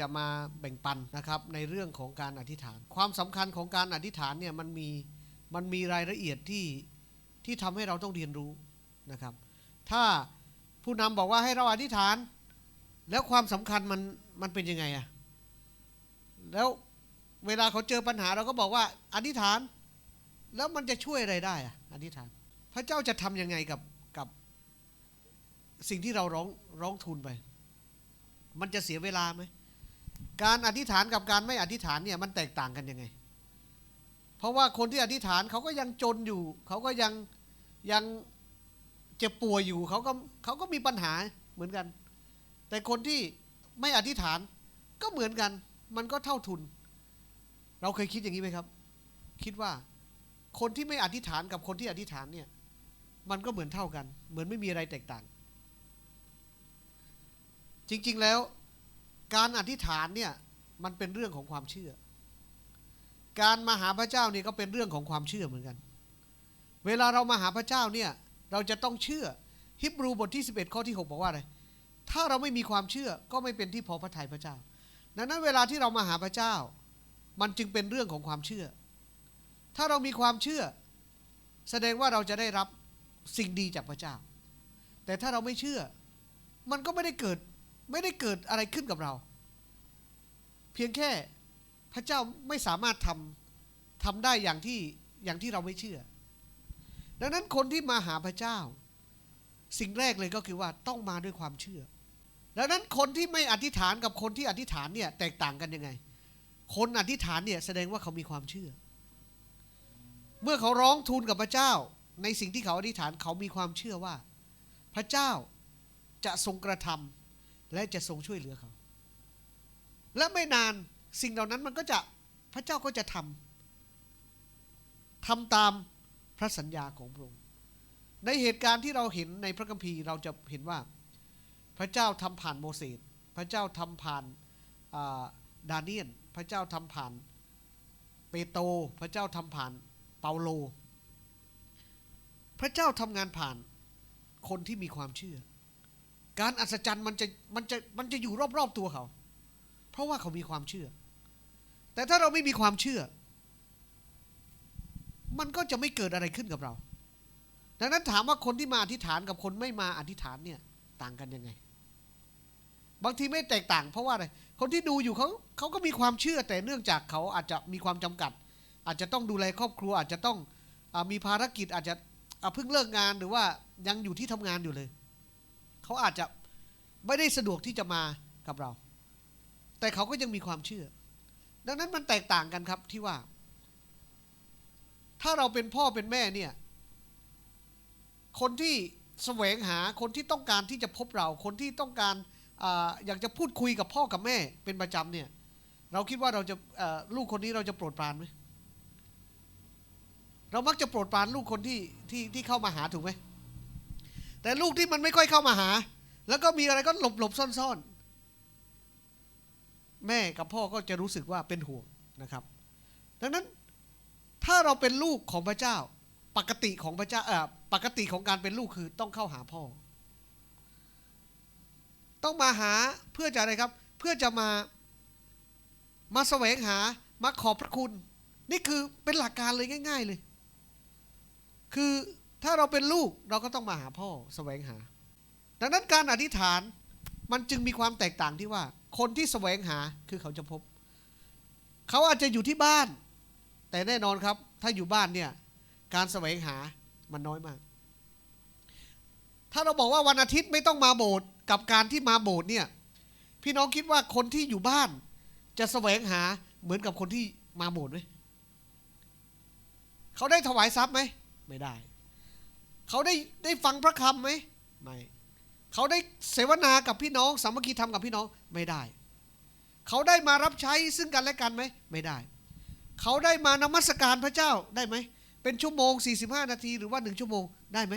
จะมาแบ่งปันนะครับในเรื่องของการอธิษฐาน ความสำคัญของการอธิษฐานเนี่ยมันมีมันมีรายละเอียดที่ที่ทำให้เราต้องเรียนรู้นะครับ ถ้าผู้นำบอกว่าให้เราอธิษฐาน แล้วความสำคัญมันมันเป็นยังไงอะแล้วเวลาเขาเจอปัญหาเราก็บอกว่าอธิษฐาน แล้วมันจะช่วยอะไรได้อะอธิษฐาน พระเจ้าจะทำยังไงกับกับสิ่งที่เราร้องร้องทูลไป มันจะเสียเวลาไหม การอธิษฐานกับการไม่อธิษฐานเนี่ยมันแตกต่างกันยังไง เพราะว่าคนที่อธิษฐานเขาก็ยังจนอยู่ เขาก็ยังยังเจ็บป่วยอยู่เขาก็เขาก็มีปัญหาเหมือนกัน แต่คนที่ไม่อธิษฐานก็เหมือนกัน มันก็เท่าทุน เราเคยคิดอย่างนี้ไหมครับ คิดว่าคนที่ไม่อธิษฐานกับคนที่อธิษฐานเนี่ย มันก็เหมือนเท่ากัน เหมือนไม่มีอะไรแตกต่าง จริง ๆ แล้ว การอธิษฐานเนี่ยมันเป็นเรื่องของความเชื่อ การมาหาพระเจ้านี่ก็เป็นเรื่องของความเชื่อเหมือนกัน เวลาเรามาหาพระเจ้าเนี่ยเราจะต้องเชื่อฮิบรูบทที่ 11 ข้อที่ 6 บอกว่าอะไรถ้าเราไม่มีความเชื่อก็ไม่เป็นที่พอพระทัยพระเจ้า ดังนั้นเวลาที่เรามาหาพระเจ้า มันจึงเป็นเรื่องของความเชื่อ ถ้าเรามีความเชื่อ แสดงว่าเราจะได้รับสิ่งดีจากพระเจ้า แต่ถ้าเราไม่เชื่อ มันก็ไม่ได้เกิด ไม่ได้เกิดอะไรขึ้นกับเรา เพียงแค่พระเจ้าไม่สามารถทำทำได้อย่างที่อย่างที่เราไม่เชื่อ ดังนั้นคนที่มาหาพระเจ้า สิ่งแรกเลยก็คือว่าต้องมาด้วยความเชื่อ ดังนั้นคนที่ไม่อธิษฐานกับคนที่อธิษฐานเนี่ยแตกต่างกันยังไง คนอธิษฐานเนี่ยแสดงว่าเขามีความเชื่อ เมื่อเขาร้องทูลกับพระเจ้า ในสิ่งที่เขาอธิษฐานเขามีความเชื่อว่า พระเจ้าจะทรงกระทำ และจะทรงช่วยเหลือเขา และไม่นานสิ่งเหล่านั้นมันก็จะพระเจ้าก็จะทำทำตามพระสัญญาของพระองค์ในเหตุการณ์ที่เราเห็นในพระคัมภีร์เราจะเห็นว่า พระเจ้าทำผ่านโมเสสพระเจ้าทำผ่านาดาเนียน พระเจ้าทำผ่านเปโตรพระเจ้าทำผ่านเปาโล พระเจ้าทำงานผ่านคนที่มีความเชื่อ การอัศจรรย์มันจะมันจะมันจะอยู่รอบๆตัวเขา เพราะว่าเขามีความเชื่อ แต่ถ้าเราไม่มีความเชื่อ มันก็จะไม่เกิดอะไรขึ้นกับเรา ดังนั้นถามว่าคนที่มาอธิษฐานกับคนไม่มาอธิษฐานเนี่ยต่างกันยังไง บางทีไม่แตกต่าง เพราะว่าอะไร คนที่ดูอยู่เขาเขาก็มีความเชื่อแต่เนื่องจากเขาอาจจะมีความจำกัด อาจจะต้องดูแลครอบครัวอาจจะต้องอมีภารกิจอาจจะะเพิ่งเลิกงานหรือว่ายังอยู่ที่ทำงานอยู่เลย เขาอาจจะไม่ได้สะดวกที่จะมากับเรา แต่เขาก็ยังมีความเชื่อ ดังนั้นมันแตกต่างกันครับที่ว่า ถ้าเราเป็นพ่อเป็นแม่เนี่ย คนที่แสวงหาคนที่ต้องการที่จะพบเรา คนที่ต้องการออยากจะพูดคุยกับพ่อกับแม่เป็นประจำเนี่ย เราคิดว่าเราจะลูกคนนี้เราจะโปรดปรานไหมเรามักจะโปรดปรานลูกคนที่ที่ที่เข้ามาหาถูกไหม แต่ลูกที่มันไม่ค่อยเข้ามาหา แล้วก็มีอะไรก็หลบหลบซ่อนซ่อนแม่กับพ่อก็จะรู้สึกว่าเป็นห่วงนะครับ ดังนั้นถ้าเราเป็นลูกของพระเจ้า ปกติของพระเจ้าเออปกติของการเป็นลูกคือต้องเข้าหาพ่อ ต้องมาหาเพื่อจะอะไรครับ เพื่อจะมามาแสวงหามาขอบพระคุณ นี่คือเป็นหลักการเลยง่าย ๆเลย คือ ถ้าเราเป็นลูกเราก็ต้องมาหาพ่อแสวงหา ดังนั้นการอธิษฐานมันจึงมีความแตกต่างที่ว่า คนที่แสวงหาคือเขาจะพบ เขาอาจจะอยู่ที่บ้าน แต่แน่นอนครับ ถ้าอยู่บ้านเนี่ยการแสวงหามันน้อยมาก ถ้าเราบอกว่าวันอาทิตย์ไม่ต้องมาโบสถ์กับการที่มาโบสถ์เนี่ยพี่น้องคิดว่าคนที่อยู่บ้าน จะแสวงหาเหมือนกับคนที่มาโบสถ์ไหมเขาได้ถวายทรัพย์ไหมไม่ได้ เขาได้ได้ฟังพระคำไหมไม่เขาได้เสวนากับพี่น้องสามัคคีธรรมกับพี่น้องไม่ได้ เขาได้มารับใช้ซึ่งกันและกันไหมไม่ได้ เขาได้มานมัสการพระเจ้าได้ไหมเป็นชั่วโมง 45 นาทีหรือว่าหนึ่งชั่วโมงได้ไหม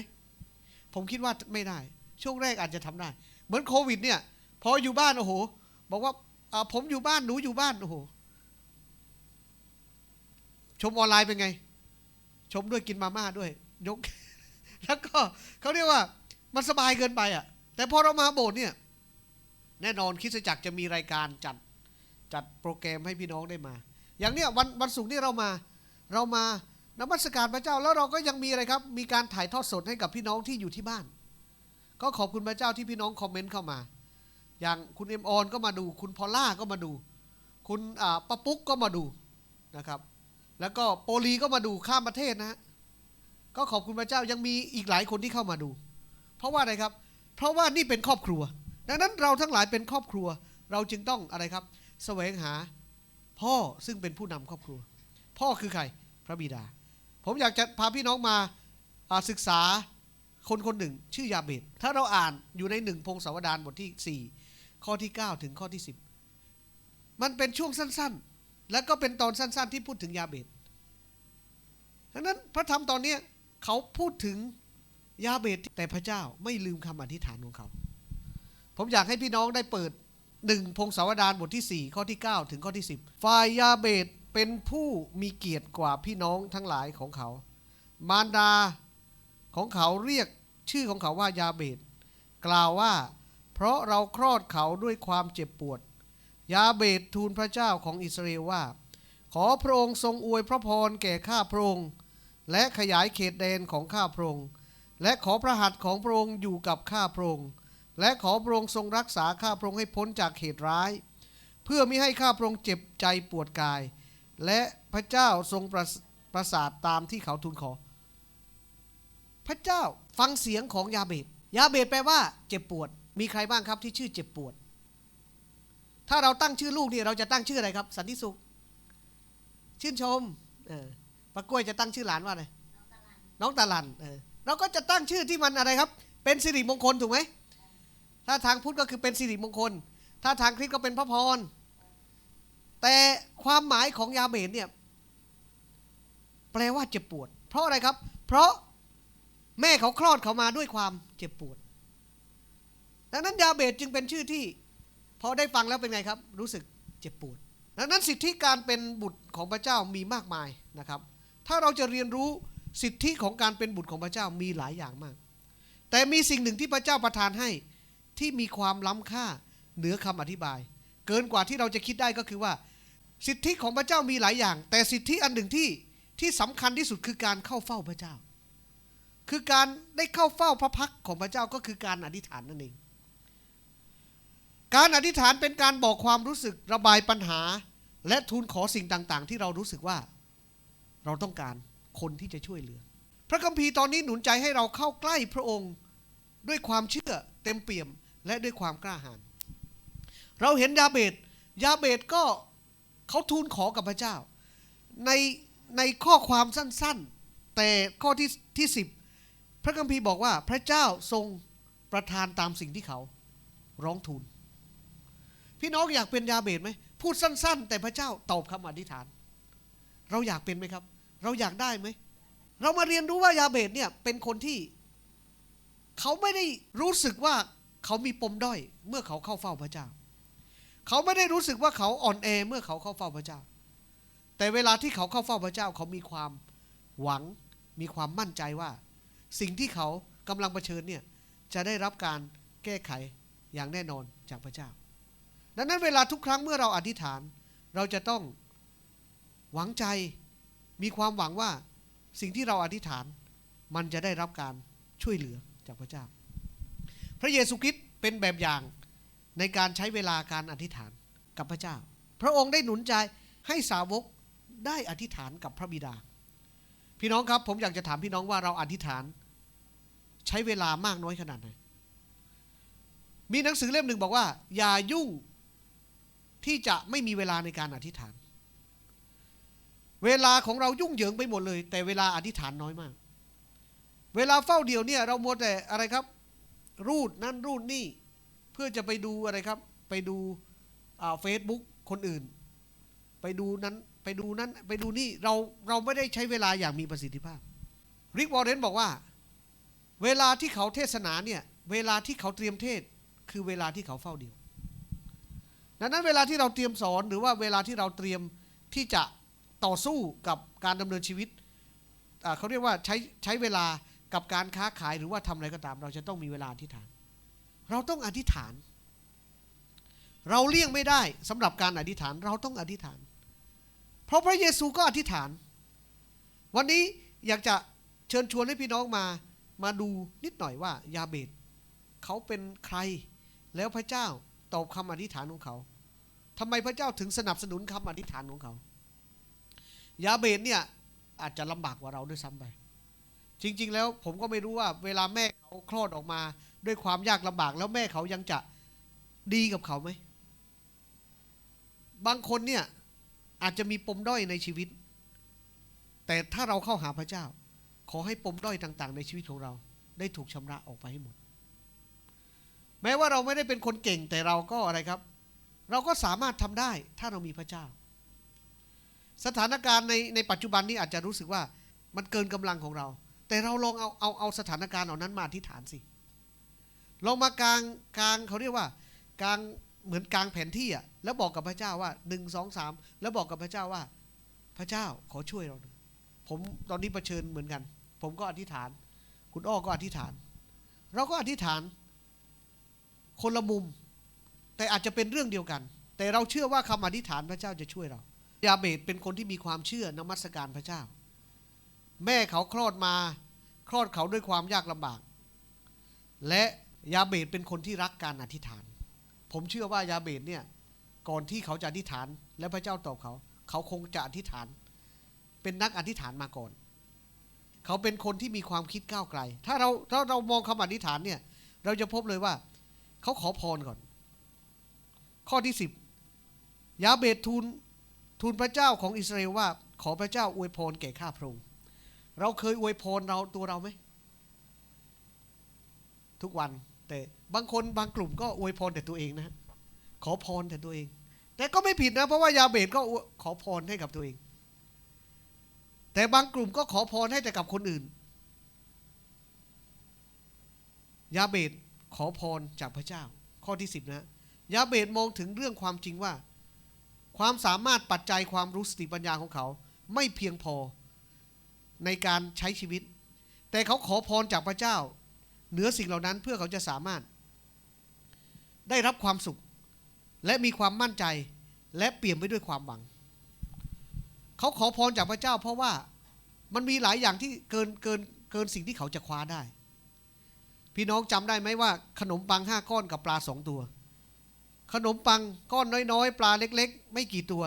ผมคิดว่าไม่ได้ ช่วงแรกอาจจะทำได้ เหมือนโควิดเนี่ยพออยู่บ้านโอ้โห บอกว่าอ่าผมอยู่บ้านหนูอยู่บ้านโอ้โหชมออนไลน์เป็นไง ชมด้วยกินมาม่าด้วย ยก แล้วก็เขาเรียกว่ามันสบายเกินไปอะ แต่พอเรามาโบสถ์เนี่ยแน่นอนคริสตจักรจะมีรายการจัดจัดโปรแกรมให้พี่น้องได้มา อย่างเนี้ยวันวันศุกร์นี่เรามาเรามานมัสการพระเจ้าแล้วเราก็ยังมีอะไรครับ มีการถ่ายทอดสดให้กับพี่น้องที่อยู่ที่บ้าน ก็ขอบคุณพระเจ้าที่พี่น้องคอมเมนต์เข้ามา อย่างคุณเอ็มออนก็มาดู คุณพอล่าก็มาดู คุณป้าปุ๊กก็มาดูนะครับ แล้วก็โปลีก็มาดูข้ามประเทศนะฮะ ก็ขอบคุณพระเจ้ายังมีอีกหลายคนที่เข้ามาดู เพราะว่าอะไรครับ เพราะว่านี่เป็นครอบครัว ดังนั้นเราทั้งหลายเป็นครอบครัว เราจึงต้องอะไรครับ แสวงหาพ่อซึ่งเป็นผู้นำครอบครัว พ่อคือใครพระบิดา ผมอยากจะพาพี่น้องมาาศึกษาคนคนหนึ่ง ชื่อยาเบตถ้าเราอ่านอยู่ในหนึ่งพงศาวดารบทที่ 4 ข้อที่ 9 ถึงข้อที่ 10 มันเป็นช่วงสั้นๆ แล้วก็เป็นตอนสั้นๆ ที่พูดถึงยาเบตดังนั้นพระธรรมตอนเนี้ย เขาพูดถึงยาเบตแต่พระเจ้าไม่ลืมคำอธิษฐานของเขา ผมอยากให้พี่น้องได้เปิดหนึ่งพงศาวดารบทที่ 4 ข้อที่ 9 ถึงข้อที่ 10 ฝ่ายยาเบตเป็นผู้มีเกียรติกว่าพี่น้องทั้งหลายของเขา มารดาของเขาเรียกชื่อของเขาว่ายาเบต กล่าวว่า เพราะเราคลอดเขาด้วยความเจ็บปวด ยาเบตทูลพระเจ้าของอิสราเอลว่า ขอพระองค์ทรงอวยพระพรแก่ข้าพระองค์ และขยายเขตแดนของข้าพระองค์ และขอพระหัตถ์ของพระองค์อยู่กับข้าพระองค์ และขอพระองค์ทรงรักษาข้าพระองค์ให้พ้นจากเหตุร้าย เพื่อไม่ให้ข้าพระองค์เจ็บใจปวดกาย และพระเจ้าทรงประประสาทตามที่เขาทูลขอ พระเจ้าฟังเสียงของยาเบต ยาเบตแปลว่า เจ็บปวด มีใครบ้างครับที่ชื่อเจ็บปวด ถ้าเราตั้งชื่อลูกนี่เราจะตั้งชื่ออะไรครับ สันติสุข ชื่นชม เออ ปะกล้วยจะตั้งชื่อหลานว่าอะไรน้องตาลันเออเราก็จะตั้งชื่อที่มันอะไรครับ เป็นสิริมงคลถูกไหมถ้าทางพุทธก็คือเป็นสิริมงคล ถ้าทางคริสต์ก็เป็นพระพร แต่ความหมายของยาเบตเนี่ยแปลว่าเจ็บปวด เพราะอะไรครับ เพราะแม่เขาคลอดเขามาด้วยความเจ็บปวด ดังนั้นยาเบตจึงเป็นชื่อที่พอได้ฟังแล้วเป็นไงครับ รู้สึกเจ็บปวด ดังนั้นสิทธิการเป็นบุตรของพระเจ้ามีมากมายนะครับ ถ้าเราจะเรียนรู้สิทธิของการเป็นบุตรของพระเจ้ามีหลายอย่างมาก แต่มีสิ่งหนึ่งที่พระเจ้าประทานให้ที่มีความล้ำค่าเหนือคำอธิบาย เกินกว่าที่เราจะคิดได้ก็คือว่า สิทธิของพระเจ้ามีหลายอย่าง แต่สิทธิอันหนึ่งที่ที่สำคัญที่สุดคือการเข้าเฝ้าพระเจ้า คือการได้เข้าเฝ้าพระพักของพระเจ้าก็คือการอธิษฐานนั่นเอง การอธิษฐานเป็นการบอกความรู้สึกระบายปัญหา และทูลขอสิ่งต่าง ๆ ที่เรารู้สึกว่า เราต้องการคนที่จะช่วยเหลือ พระคัมภีร์ตอนนี้หนุนใจให้เราเข้าใกล้พระองค์ด้วยความเชื่อเต็มเปี่ยมและด้วยความกล้าหาญเราเห็นยาเบตยาเบตก็เขาทูลขอกับพระเจ้า ในในข้อความสั้นๆ แต่ข้อที่ที่สิบพระคัมภีร์บอกว่าพระเจ้าทรงประทานตามสิ่งที่เขาร้องทูล พี่น้องอยากเป็นยาเบตไหมพูดสั้น ๆ แต่พระเจ้าตอบคำอธิษฐาน เราอยากเป็นไหมครับ เราอยากได้ไหม เรามาเรียนรู้ว่ายาเบตเนี่ยเป็นคนที่ เขาไม่ได้รู้สึกว่าเขามีปมด้อย เมื่อเขาเข้าเฝ้าพระเจ้า เขาไม่ได้รู้สึกว่าเขาอ่อนแอเมื่อเขาเข้าเฝ้าพระเจ้า แต่เวลาที่เขาเข้าเฝ้าพระเจ้า เขามีความหวัง มีความมั่นใจว่า สิ่งที่เขากำลังเผชิญเนี่ยจะได้รับการแก้ไขอย่างแน่นอนจากพระเจ้า ดังนั้นเวลาทุกครั้งเมื่อเราอธิษฐาน เราจะต้อง หวังใจมีความหวังว่าสิ่งที่เราอธิษฐานมันจะได้รับการช่วยเหลือจากพระเจ้า พระเยซูคริสต์เป็นแบบอย่างในการใช้เวลาการอธิษฐานกับพระเจ้า พระองค์ได้หนุนใจให้สาวกได้อธิษฐานกับพระบิดา พี่น้องครับผมอยากจะถามพี่น้องว่าเราอธิษฐาน ใช้เวลามากน้อยขนาดไหน มีหนังสือเล่มหนึ่งบอกว่า อย่ายุ่งที่จะไม่มีเวลาในการอธิษฐาน เวลาของเรายุ่งเหยิงไปหมดเลย แต่เวลาอธิษฐานน้อยมาก เวลาเฝ้าเดียวเนี่ยเรามัวแต่อะไรครับ รูดนั่นรูดนี่ เพื่อจะไปดูอะไรครับ ไปดูเฟซบุ๊กคนอื่น ไปดูนั้นไปดูนั้น ไปดูนี่เราเราไม่ได้ใช้เวลาอย่างมีประสิทธิภาพริกวอร์เรนบอกว่า เวลาที่เขาเทศนาเนี่ยเวลาที่เขาเตรียมเทศคือเวลาที่เขาเฝ้าเดียวดังนั้นเวลาที่เราเตรียมสอนหรือว่าเวลาที่เราเตรียมที่จะ ต่อสู้กับการดำเนินชีวิตเขาเรียกว่าใช้ใช้เวลากับการค้าขายหรือว่าทำอะไรก็ตาม เราจะต้องมีเวลาอธิษฐาน เราต้องอธิษฐาน เราเลี่ยงไม่ได้สำหรับการอธิษฐานเราต้องอธิษฐาน เพราะพระเยซูก็อธิษฐาน วันนี้อยากจะเชิญชวนให้พี่น้องมามาดูนิดหน่อยว่ายาเบตเขาเป็นใครแล้วพระเจ้าตอบคำอธิษฐานของเขาทำไมพระเจ้าถึงสนับสนุนคำอธิษฐานของเขา ยาเบตเนี่ยอาจจะลำบากกว่าเราด้วยซ้ำไป จริง ๆ แล้วผมก็ไม่รู้ว่าเวลาแม่เขาคลอดออกมา ด้วยความยากลำบากแล้วแม่เขายังจะดีกับเขาไหม บางคนเนี่ยอาจจะมีปมด้อยในชีวิต แต่ถ้าเราเข้าหาพระเจ้า ขอให้ปมด้อยต่าง ๆ ในชีวิตของเรา ได้ถูกชำระออกไปให้หมด แม้ว่าเราไม่ได้เป็นคนเก่งแต่เราก็อะไรครับ เราก็สามารถทำได้ถ้าเรามีพระเจ้า สถานการณ์ในในปัจจุบันนี้อาจจะรู้สึกว่ามันเกินกำลังของเรา แต่เราลองเอาเอาเอาสถานการณ์เหล่านั้นมาอธิษฐานสิ ลองมากลางกลางเขาเรียกว่ากลางเหมือนกลางแผนที่อะแล้วบอกกับพระเจ้าว่าหนึ่งสองสามแล้วบอกกับพระเจ้าว่า พระเจ้าขอช่วยเราหน่อยผมตอนนี้เผชิญเหมือนกัน ผมก็อธิษฐาน คุณอ้อก็อธิษฐาน เราก็อธิษฐาน คนละมุม แต่อาจจะเป็นเรื่องเดียวกัน แต่เราเชื่อว่าคำอธิษฐานพระเจ้าจะช่วยเรา ยาเบตเป็นคนที่มีความเชื่อนมัสการพระเจ้า แม่เขาคลอดมาคลอดเขาด้วยความยากลำบาก และยาเบตเป็นคนที่รักการอธิษฐาน ผมเชื่อว่ายาเบตเนี่ยก่อนที่เขาจะอธิษฐาน และพระเจ้าตอบเขา เขาคงจะอธิษฐาน เป็นนักอธิษฐานมาก่อน เขาเป็นคนที่มีความคิดก้าวไกล ถ้าเราถ้าเรามองคำอธิษฐานเนี่ยเราจะพบเลยว่า เขาขอพรก่อน ข้อที่สิบยาเบตทูล ทูลพระเจ้าของอิสราเอลว่า ขอพระเจ้าอวยพรแก่ข้าพระองค์เราเคยอวยพรเราตัวเราไหมทุกวันแต่บางคนบางกลุ่มก็อวยพรแต่ตัวเองนะ ขอพรแต่ตัวเอง แต่ก็ไม่ผิดนะ เพราะว่ายาเบตก็ขอพรให้กับตัวเอง แต่บางกลุ่มก็ขอพรให้แต่กับคนอื่น ยาเบตขอพรจากพระเจ้า ข้อที่สิบนะ ยาเบตมองถึงเรื่องความจริงว่า ความสามารถปัจจัยความรู้สติปัญญาของเขา ไม่เพียงพอในการใช้ชีวิต แต่เขาขอพรจากพระเจ้า เหนือสิ่งเหล่านั้นเพื่อเขาจะสามารถ ได้รับความสุข และมีความมั่นใจและเปี่ยมไปด้วยความหวัง เขาขอพรจากพระเจ้า เพราะว่ามันมีหลายอย่างที่เกินเกินเกินสิ่งที่เขาจะคว้าได้ พี่น้องจำได้ไหมว่าขนมปังห้าก้อนกับปลาสองตัว ขนมปังก้อนน้อยๆ ปลาเล็ก ๆ ไม่กี่ตัว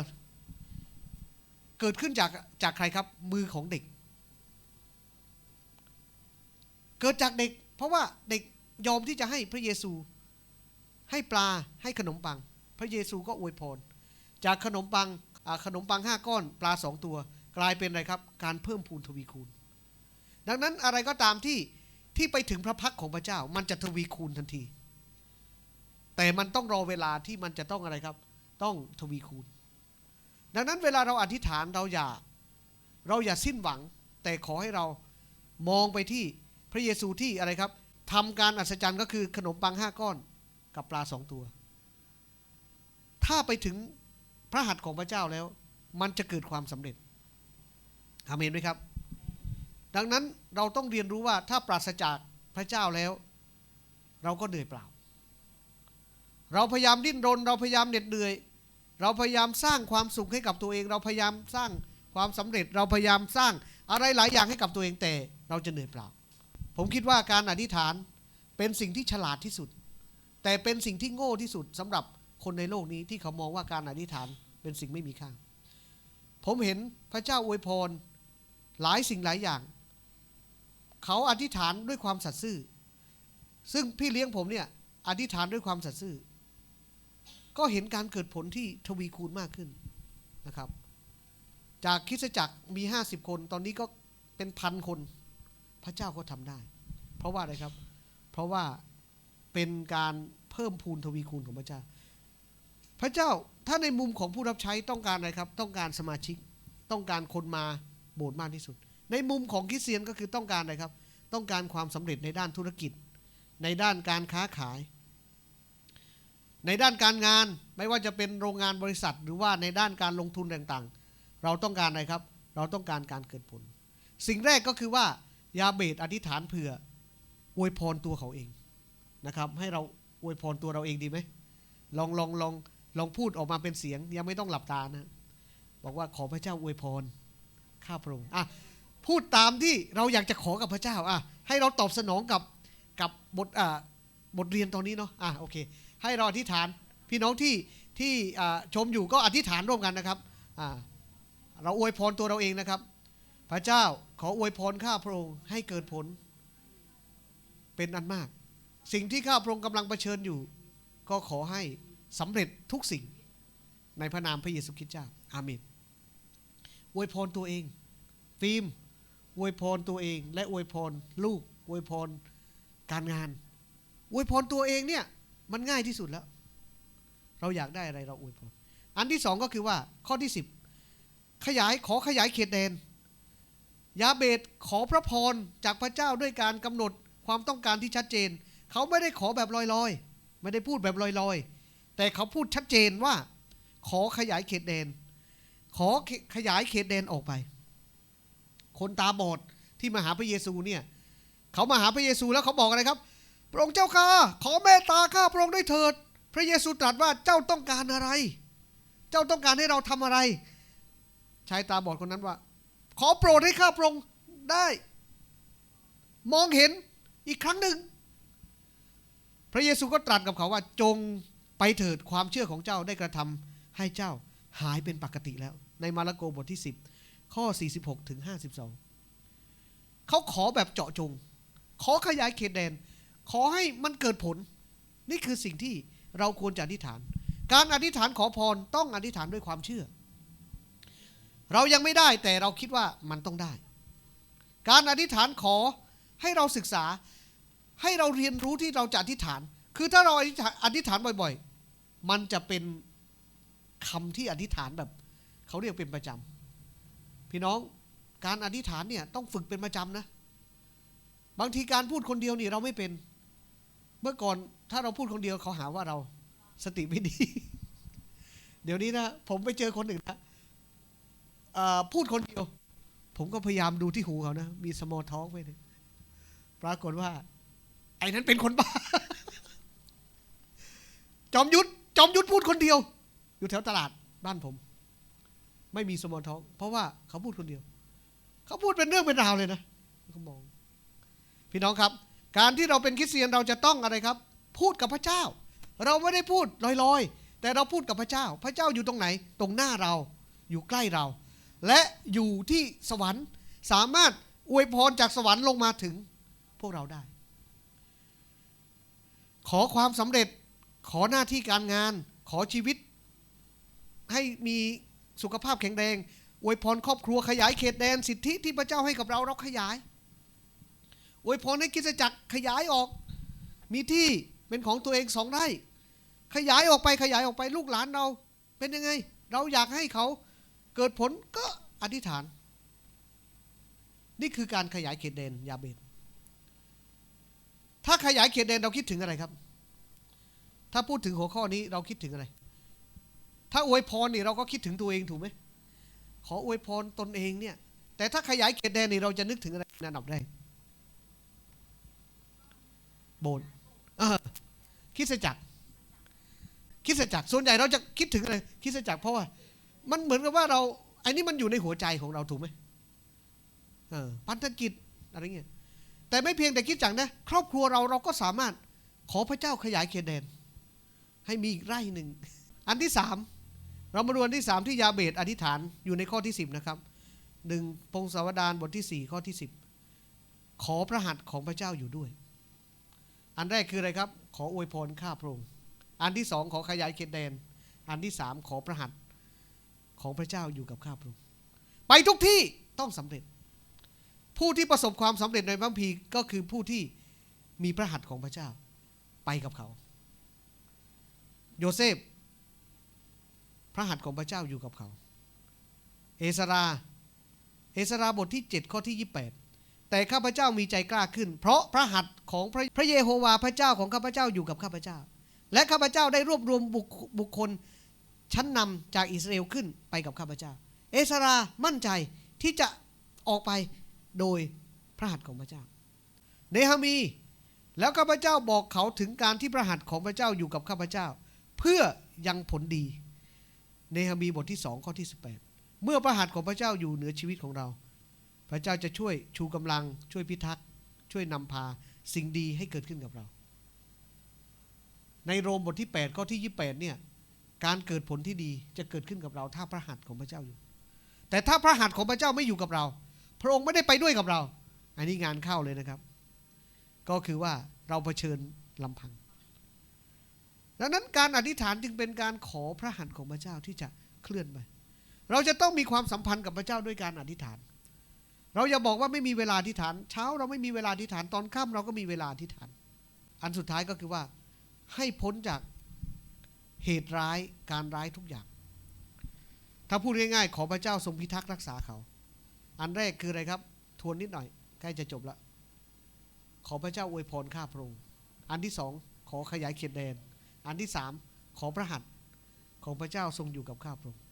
เกิดขึ้นจากจากใครครับ มือของเด็ก เกิดจากเด็ก เพราะว่าเด็กยอมที่จะให้พระเยซู ให้ปลาให้ขนมปัง พระเยซูก็อวยพร จากขนมปังขนมปังห้าก้อน ปลาสองตัว กลายเป็นอะไรครับ การเพิ่มพูนทวีคูณ ดังนั้นอะไรก็ตามที่ที่ไปถึงพระพักของพระเจ้า มันจะทวีคูณทันที แต่มันต้องรอเวลาที่มันจะต้องอะไรครับ ต้องทวีคูณ ดังนั้นเวลาเราอธิษฐานเราอย่า เราอย่าสิ้นหวัง แต่ขอให้เรามองไปที่พระเยซูที่อะไรครับทำการอัศจรรย์ก็คือขนมปังห้าก้อนกับปลาสองตัว ถ้าไปถึงพระหัตถ์ของพระเจ้าแล้ว มันจะเกิดความสำเร็จอาเมนไหมครับ ดังนั้นเราต้องเรียนรู้ว่าถ้าปราศจากพระเจ้าแล้ว เราก็เหนื่อยเปล่า เราพยายามดิ้นรน เราพยายามเหน็ดเหนื่อย เราพยายามสร้างความสุขให้กับตัวเอง เราพยายามสร้างความสำเร็จ เราพยายามสร้างอะไรหลายอย่างให้กับตัวเองแต่ เราจะเหนื่อยเปล่า ผมคิดว่าการอธิษฐานเป็นสิ่งที่ฉลาดที่สุด แต่เป็นสิ่งที่โง่ที่สุดสำหรับคนในโลกนี้ที่เขามองว่าการอธิษฐานเป็นสิ่งไม่มีค่า ผมเห็นพระเจ้าอวยพรหลายสิ่งหลายอย่าง เขาอธิษฐานด้วยความสัตย์ซื่อ ซึ่งพี่เลี้ยงผมเนี่ยอธิษฐานด้วยความสัตย์ซื่อ ก็เห็นการเกิดผลที่ทวีคูณมากขึ้นนะครับ จากคริสจักรมี 50 คนตอนนี้ก็เป็นพันคน พระเจ้าก็ทำได้ เพราะว่าอะไรครับ เพราะว่าเป็นการเพิ่มพูนทวีคูณของพระเจ้า พระเจ้าถ้าในมุมของผู้รับใช้ต้องการอะไรครับ ต้องการสมาชิกต้องการคนมาโบสถ์มากที่สุด ในมุมของคริสเตียนก็คือต้องการอะไรครับ ต้องการความสำเร็จในด้านธุรกิจ ในด้านการค้าขาย ในด้านการงานไม่ว่าจะเป็นโรงงานบริษัท หรือว่าในด้านการลงทุนต่างๆ เราต้องการอะไรครับ เราต้องการการเกิดผล สิ่งแรกก็คือว่ายาเบตอธิษฐานเผื่ออวยพรตัวเขาเองนะครับ ให้เราอวยพรตัวเราเองดีไหมลองลองลองลองพูดออกมาเป็นเสียงยังไม่ต้องหลับตานะ บอกว่าขอพระเจ้าอวยพรข้าพระองค์อะพูดตามที่เราอยากจะขอกับพระเจ้าอะให้เราตอบสนองกับกับบทอ่าบทเรียนตอนนี้เนาะอะโอเคให้เราอธิษฐานพี่น้องที่ที่ชมอยู่ก็อธิษฐานร่วมกันนะครับเราอวยพรตัวเราเองนะครับ พระเจ้าขออวยพรข้าพระองค์ให้เกิดผล เป็นอันมาก สิ่งที่ข้าพระองค์กำลังเผชิญอยู่ ก็ขอให้สำเร็จทุกสิ่งในพระนามพระเยซูคริสต์เจ้าอาเมนอวยพรตัวเองฟิล์มอวยพรตัวเอง และอวยพรลูกอวยพรการงานอวยพรตัวเองเนี่ย มันง่ายที่สุดแล้ว เราอยากได้อะไรเราอวยพรอันที่สองก็คือว่าข้อที่สิบขยายขอขยายเขตแดน ยาเบตขอพระพรจากพระเจ้าด้วยการกำหนดความต้องการที่ชัดเจน เขาไม่ได้ขอแบบลอยๆ ไม่ได้พูดแบบลอยๆ แต่เขาพูดชัดเจนว่า ขอขยายเขตแดน ขอขยายเขตแดนออกไป คนตาบอดที่มาหาพระเยซูเนี่ย เขามาหาพระเยซูแล้วเขาบอกอะไรครับ พระองค์เจ้าข้าขอเมตตาข้าพระองค์ด้วยเถิด พระเยซูตรัสว่าเจ้าต้องการอะไร เจ้าต้องการให้เราทำอะไรชายตาบอดคนนั้นว่า ขอโปรดให้ข้าพระองค์ได้ มองเห็นอีกครั้งหนึ่ง พระเยซูก็ตรัสกับเขาว่าจงไปเถิดความเชื่อของเจ้าได้กระทำให้เจ้าหายเป็นปกติแล้ว ในมาระโกบทที่ 10 ข้อ 46ถึง52 เขาขอแบบเจาะจง ขอขยายเขตแดน ขอให้มันเกิดผล นี่คือสิ่งที่เราควรจะอธิษฐาน การอธิษฐานขอพรต้องอธิษฐานด้วยความเชื่อ เรายังไม่ได้แต่เราคิดว่ามันต้องได้ การอธิษฐานขอให้เราศึกษาให้เราเรียนรู้ที่เราจะอธิษฐาน คือถ้าเราอธิษฐานบ่อยๆ มันจะเป็นคำที่อธิษฐานแบบ เขาเรียกเป็นประจำพี่น้องการอธิษฐานเนี่ยต้องฝึกเป็นประจำนะ บางทีการพูดคนเดียวนี่เราไม่เป็น เมื่อก่อนถ้าเราพูดคนเดียวเขาหาว่าเราสติไม่ดี เดี๋ยวนี้นะ ผมไปเจอคนหนึ่งนะพูดคนเดียว ผมก็พยายามดูที่หูเขานะ มีสมอท้องไปเลยปรากฏว่า ไอ้นั้นเป็นคนบ้า จอมยุทธจอมยุทธพูดคนเดียว อยู่แถวตลาดบ้านผม ไม่มีสมอท้อง เพราะว่าเขาพูดคนเดียว เขาพูดเป็นเรื่องเป็นราวเลยนะเขามอง พี่น้องครับ การที่เราเป็นคริสเตียนเราจะต้องอะไรครับ พูดกับพระเจ้า เราไม่ได้พูดลอยๆ แต่เราพูดกับพระเจ้า พระเจ้าอยู่ตรงไหน ตรงหน้าเราอยู่ใกล้เรา และอยู่ที่สวรรค์สามารถอวยพรจากสวรรค์ลงมาถึงพวกเราได้ ขอความสำเร็จขอหน้าที่การงาน ขอชีวิต ให้มีสุขภาพแข็งแรงอวยพรครอบครัวขยายเขตแดนสิทธิที่พระเจ้าให้กับเราเราขยาย อวยพรให้กิจจักรขยายออก มีที่เป็นของตัวเองสองไร่ขยายออกไปขยายออกไปลูกหลานเรา เป็นยังไง เราอยากให้เขาเกิดผลก็อธิษฐาน นี่คือการขยายเขตแดนยาเบตถ้าขยายเขตแดนเราคิดถึงอะไรครับ ถ้าพูดถึงหัวข้อนี้เราคิดถึงอะไร ถ้าอวยพรนี่เราก็คิดถึงตัวเองถูกไหมขออวยพรตนเองเนี่ย แต่ถ้าขยายเขตแดนนี่เราจะนึกถึงอะไรในอันดับแรก โบสถ์เออคิดจักรคิดจักรส่วนใหญ่เราจะคิดถึงอะไรคิดจักรเพราะว่า มันเหมือนกับว่าเราไอ้นี่มันอยู่ในหัวใจของเราถูกไหมเออพันธกิจอะไรเงี้ยแต่ไม่เพียงแต่คิดจักรนะครอบครัวเราเราก็สามารถขอพระเจ้าขยายเขตแดน ให้มีอีกไร่หนึ่งอันที่สามเรามาดูอันที่สามที่ยาเบตอธิษฐานอยู่ในข้อที่สิบนะครับหนึ่งพงศาวดารบทที่สี่ข้อที่สิบขอพระหัตถ์ของพระเจ้าอยู่ด้วย อันแรกคืออะไรครับ ขออวยพรข้าพระองค์อันที่สองขอขยายเขตแดน อันที่สามขอพระหัตของพระเจ้าอยู่กับข้าพระองค์ไปทุกที่ต้องสำเร็จ ผู้ที่ประสบความสำเร็จในพระคัมภีก็คือผู้ที่มีพระหัตถ์ของพระเจ้าไปกับเขา โยเซฟ พระหัตถ์ของพระเจ้าอยู่กับเขา เอสรา เอสราบทที่ 7 ข้อที่ 28 แต่ข้าพเจ้ามีใจกล้าขึ้น เพราะพระหัตถ์ของพระพระเยโฮวาห์พระเจ้าของข้าพเจ้าอยู่กับข้าพเจ้า และข้าพเจ้าได้รวบรวมบุคบุคคลชั้นนำจากอิสราเอลขึ้นไปกับข้าพเจ้า เอสรามั่นใจที่จะออกไปโดยพระหัตถ์ของพระเจ้า เนฮามี แล้วข้าพเจ้าบอกเขาถึงการที่พระหัตถ์ของพระเจ้าอยู่กับข้าพเจ้า เพื่อยังผลดี เนหมีบทที่สองข้อที่ 18 เมื่อพระหัตถ์ของพระเจ้าอยู่เหนือชีวิตของเรา ระเจ้าจะช่วยชูกำลังช่วยพิทักษ์ช่วยนำพาสิ่งดีให้เกิดขึ้นกับเรา ในโรมบทที่8ข้อที่ 28เนี่ยการเกิดผลที่ดีจะเกิดขึ้นกับเรา ถ้าพระหัตถ์ของพระเจ้าอยู่ แต่ถ้าพระหัตถ์ของพระเจ้าไม่อยู่กับเรา พระองค์ไม่ได้ไปด้วยกับเรา อันนี้งานเข้าเลยนะครับ ก็คือว่าเราเผชิญลำพัง ดังนั้นการอธิษฐานจึงเป็นการขอพระหัตถ์ของพระเจ้าที่จะเคลื่อนไป เราจะต้องมีความสัมพันธ์กับพระเจ้าด้วยการอธิษฐาน เราอย่าบอกว่าไม่มีเวลาอธิษฐาน เช้าเราไม่มีเวลาอธิษฐานตอนค่ำเราก็มีเวลาอธิษฐาน อันสุดท้ายก็คือว่าให้พ้นจากเหตุร้ายการร้ายทุกอย่าง ถ้าพูดง่ายๆ ขอพระเจ้าทรงพิทักษ์รักษาเขา อันแรกคืออะไรครับ ทวนนิดหน่อย ใกล้จะจบละ ขอพระเจ้าอวยพรข้าพระองค์ อันที่สองขอขยายเขตแดน อันที่สามขอพระหัตถ์ของพระเจ้าทรงอยู่กับข้าพระองค์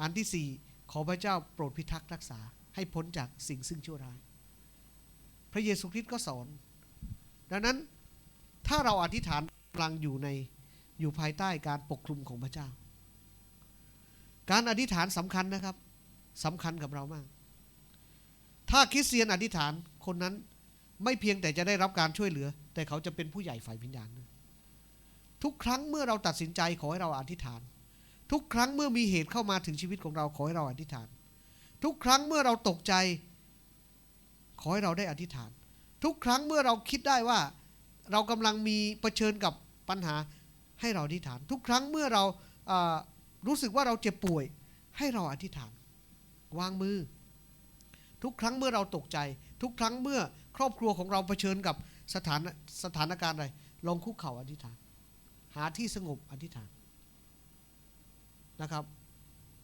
อันที่สี่ขอพระเจ้าโปรดพิทักษ์รักษา ให้พ้นจากสิ่งซึ่งชั่วร้าย พระเยซูคริสต์ก็สอน ดังนั้นถ้าเราอธิษฐานกลังอยู่ในอยู่ภายใต้การปกคลุมของพระเจ้า การอธิษฐานสำคัญนะครับสำคัญกับเรามาก ถ้าคริสเตียนอธิษฐานคนนั้นไม่เพียงแต่จะได้รับการช่วยเหลือ แต่เขาจะเป็นผู้ใหญ่ฝ่ายวิญญาณทุกครั้งเมื่อเราตัดสินใจขอให้เราอธิษฐาน ทุกครั้งเมื่อมีเหตุเข้ามาถึงชีวิตของเราขอให้เราอธิษฐาน ทุกครั้งเมื่อเราตกใจ ขอให้เราได้อธิษฐาน ทุกครั้งเมื่อเราคิดได้ว่า เรากำลังมีเผชิญกับปัญหาให้เราอธิษฐาน ทุกครั้งเมื่อเราอ่ารู้สึกว่าเราเจ็บป่วย ให้เราอธิษฐาน วางมือ ทุกครั้งเมื่อเราตกใจ ทุกครั้งเมื่อครอบครัวของเราเผชิญกับสถานสถานการณ์อะไรลองคุกเข่าอธิษฐาน หาที่สงบอธิษฐานนะครับ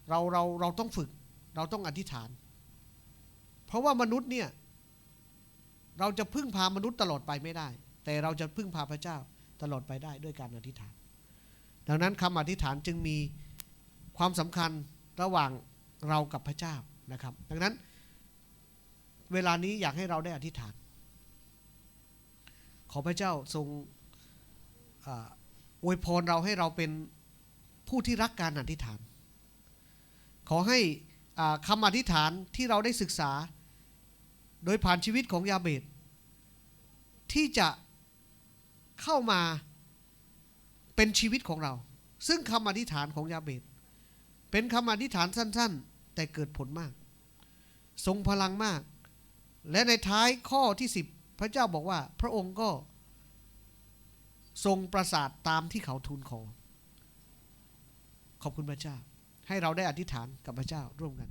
เราเราเราต้องฝึก เราต้องอธิษฐาน เพราะว่ามนุษย์เนี่ย เราจะพึ่งพามนุษย์ตลอดไปไม่ได้ แต่เราจะพึ่งพาพระเจ้าตลอดไปได้ด้วยการอธิษฐาน ดังนั้นคำอธิษฐานจึงมีความสำคัญระหว่างเรากับพระเจ้านะครับ ดังนั้น เวลานี้อยากให้เราได้อธิษฐาน ขอพระเจ้าทรงอวยพรเราให้เราเป็นผู้ที่รักการอธิษฐาน ขอให้ คำอธิษฐานที่เราได้ศึกษา โดยผ่านชีวิตของยาเบตที่จะเข้ามาเป็นชีวิตของเรา ซึ่งคำอธิษฐานของยาเบตเป็นคำอธิษฐานสั้น ๆ แต่เกิดผลมาก ทรงพลังมาก และในท้ายข้อที่ 10 พระเจ้าบอกว่า พระองค์ก็ทรงประสาทตามที่เขาทูลขอ ขอบคุณพระเจ้า ให้เราได้อธิษฐานกับพระเจ้าร่วมกัน